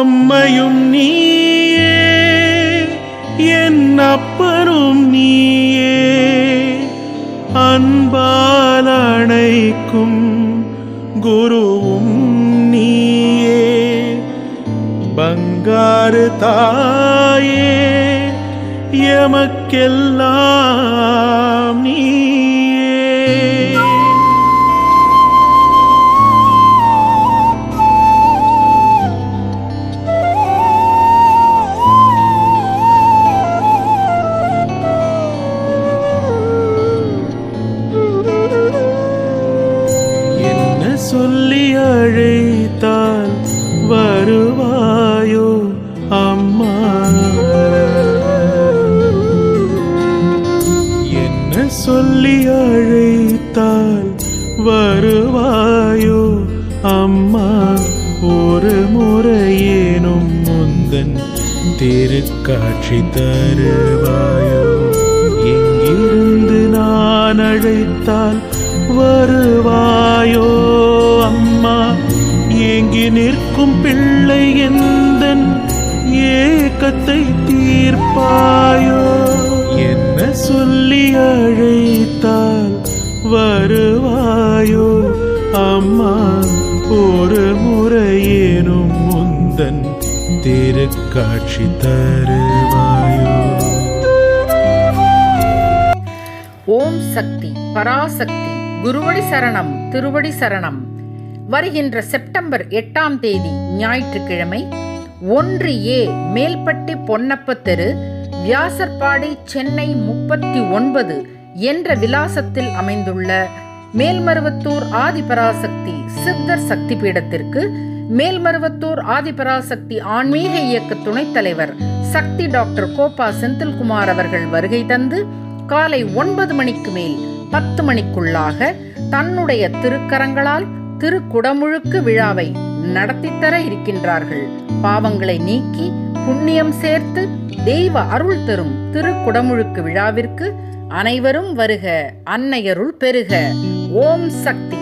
அம்மையும் நீயே என் அப்பனும் நீயே. அன்பால் அணைக்கும் குருவும் நீயே. பங்காறு தாயே எமக்கெல்லாம் நீ சொல்லி அழைத்தால் வருவாயோ அம்மா? என்ன சொல்லி அழைத்தால் வருவாயோ அம்மா? ஒரு முறையேனும் முந்தன் திருக்காட்சி தருவாயோ? எங்கிருந்து நான் அழைத்தால் வருவாயோ நிற்கும் பிள்ளை எந்த ஏக்கத்தை தீர்ப்பாயோ? என்ன சொல்லி அழைத்தால் வருவாயோ? அம்மா ஒரு முறையேனும் முந்தன் திருக்காட்சி தருவாயோ? ஓம் சக்தி பராசக்தி குருவடி சரணம் திருவடி சரணம். வருகின்ற செப்டம்பர் எட்டாம் தேதி ஞாயிற்றுக்கிழமை ஒன்று ஏ மேல்பட்டி பொன்னப்ப தெரு வியாசர்பாடி சென்னை முப்பத்தி ஒன்பது என்ற விலாசத்தில் அமைந்துள்ள மேல்மருவத்தூர் ஆதிபராசக்தி சித்தர் சக்தி பீடத்திற்கு மேல்மருவத்தூர் ஆதிபராசக்தி ஆன்மீக இயக்க துணைத் தலைவர் சக்தி டாக்டர் கோபா செந்தில்குமார் அவர்கள் வருகை தந்து காலை ஒன்பது மணிக்கு மேல் பத்து மணிக்குள்ளாக தன்னுடைய திருக்கரங்களால் திருக்குடமுழுக்கு விழாவை நடத்தித்தர இருக்கின்றார்கள். பாவங்களை நீக்கி புண்ணியம் சேர்த்து தெய்வ அருள் தரும் திருக்குடமுழுக்கு விழாவிற்கு அனைவரும் வருக அன்னையருள் பெருக. ஓம் சக்தி.